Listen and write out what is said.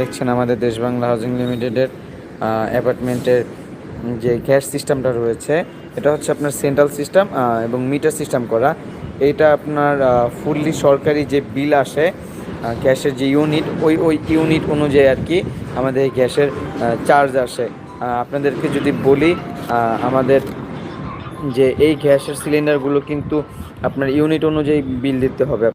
দেখছেন আমাদের দেশ বাংলা হাউজিং লিমিটেডের অ্যাপার্টমেন্টের যে গ্যাস সিস্টেমটা রয়েছে, এটা হচ্ছে আপনার সেন্ট্রাল সিস্টেম এবং মিটার সিস্টেম করা। এইটা আপনার ফুললি সরকারি যে বিল আসে গ্যাসের যে ইউনিট, ওই ওই ইউনিট অনুযায়ী আর কি আমাদের এই গ্যাসের চার্জ আসে। আপনাদেরকে যদি বলি আমাদের যে এই গ্যাসের সিলিন্ডারগুলো কিন্তু আপনার ইউনিট অনুযায়ী বিল দিতে হবে।